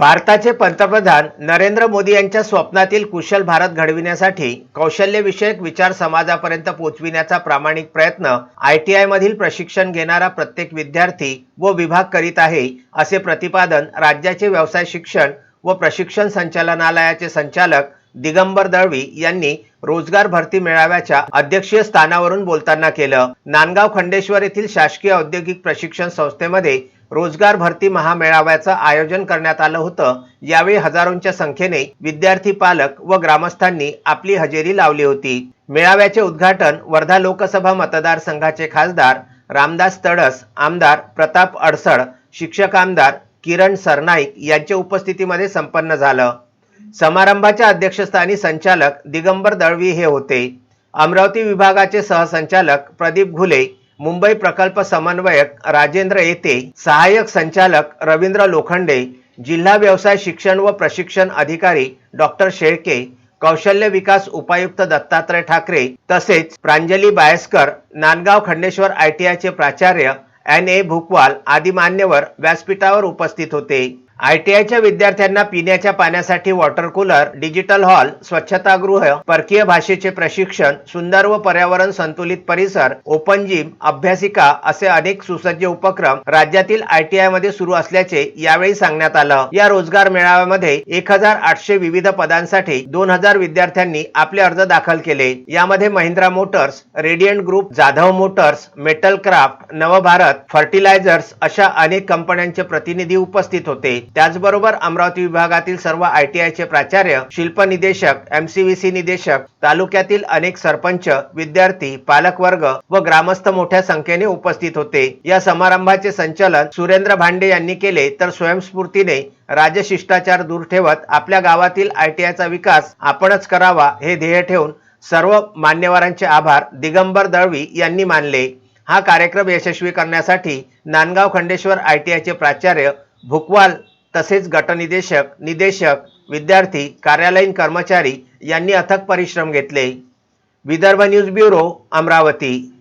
भारताचे पंतप्रधान नरेंद्र मोदी यांच्या स्वप्नातील कुशल भारत घडविण्यासाठी कौशल्यविषयक विचार समाजापर्यंत पोहोचविण्याचा प्रामाणिक प्रयत्न आय टी आयमधील प्रशिक्षण घेणारा प्रत्येक विद्यार्थी व विभाग करीत आहे असे प्रतिपादन राज्याचे व्यवसाय शिक्षण व प्रशिक्षण संचालनालयाचे संचालक दिगंबर दळवी यांनी रोजगार भरती मेळाव्याच्या अध्यक्षीय स्थानावरून बोलताना केलं. नांदगाव खंडेश्वर येथील शासकीय औद्योगिक प्रशिक्षण संस्थेमध्ये रोजगार भरती महामेळाव्याचं आयोजन करण्यात आलं होतं. यावेळी हजारोंच्या संख्येने विद्यार्थी पालक व ग्रामस्थांनी आपली हजेरी लावली होती. मेळाव्याचे उद्घाटन वर्धा लोकसभा मतदारसंघाचे खासदार रामदास तडस आमदार प्रताप अडसड शिक्षक आमदार किरण सरनाईक यांच्या उपस्थितीमध्ये संपन्न झालं. समारंभाच्या अध्यक्षस्थानी संचालक दिगंबर दळवी हे होते. अमरावती विभागाचे सहसंचालक प्रदीप घुले मुंबई प्रकल्प समन्वयक राजेंद्र येते सहाय्यक संचालक रवींद्र लोखंडे जिल्हा व्यवसाय शिक्षण व प्रशिक्षण अधिकारी डॉक्टर शेळके कौशल्य विकास उपायुक्त दत्तात्रय ठाकरे तसेच प्रांजली बायस्कर नांदगाव खंडेश्वर आयटीआयचे प्राचार्य एन ए भुकवाल आदी मान्यवर व्यासपीठावर उपस्थित होते. आय टी आयच्या विद्यार्थ्यांना पिण्याच्या पाण्यासाठी वॉटर कूलर डिजिटल हॉल स्वच्छतागृह परकीय भाषेचे प्रशिक्षण सुंदर व पर्यावरण संतुलित परिसर ओपन जिम अभ्यासिका असे अनेक सुसज्ज उपक्रम राज्यातील आय टी आयमध्ये सुरू असल्याचे यावेळी सांगण्यात आलं. या रोजगार मेळाव्यामध्ये एक हजार आठशे विविध पदांसाठी दोन हजार विद्यार्थ्यांनी आपले अर्ज दाखल केले. यामध्ये Mahindra motors radiant group Jadhav motors metal craft Navbharat fertilisers अशा अनेक कंपन्यांचे प्रतिनिधी उपस्थित होते. त्याचबरोबर अमरावती विभागातील सर्व आय टी आयचे प्राचार्य शिल्प निदेशक एमसीव्हीसी निदेशक तालुक्यातील अनेक सरपंच विद्यार्थी पालकवर्ग व ग्रामस्थ मोठ्या संख्येने उपस्थित होते. या समारंभाचे संचालन सुरेंद्र भांडे यांनी केले तर स्वयंस्फूर्तीने राजशिष्टाचार दूर ठेवत आपल्या गावातील आय टी आयचा विकास आपणच करावा हे ध्येय ठेवून सर्व मान्यवरांचे आभार दिगंबर दळवी यांनी मानले. हा कार्यक्रम यशस्वी करण्यासाठी नांदगाव खंडेश्वर आय टी आयचे प्राचार्य भुकवाल तसेच गटनिदेशक निदेशक विद्यार्थी कार्यालयीन कर्मचारी यांनी अथक परिश्रम घेतले. Vidarbha news bureau Amravati.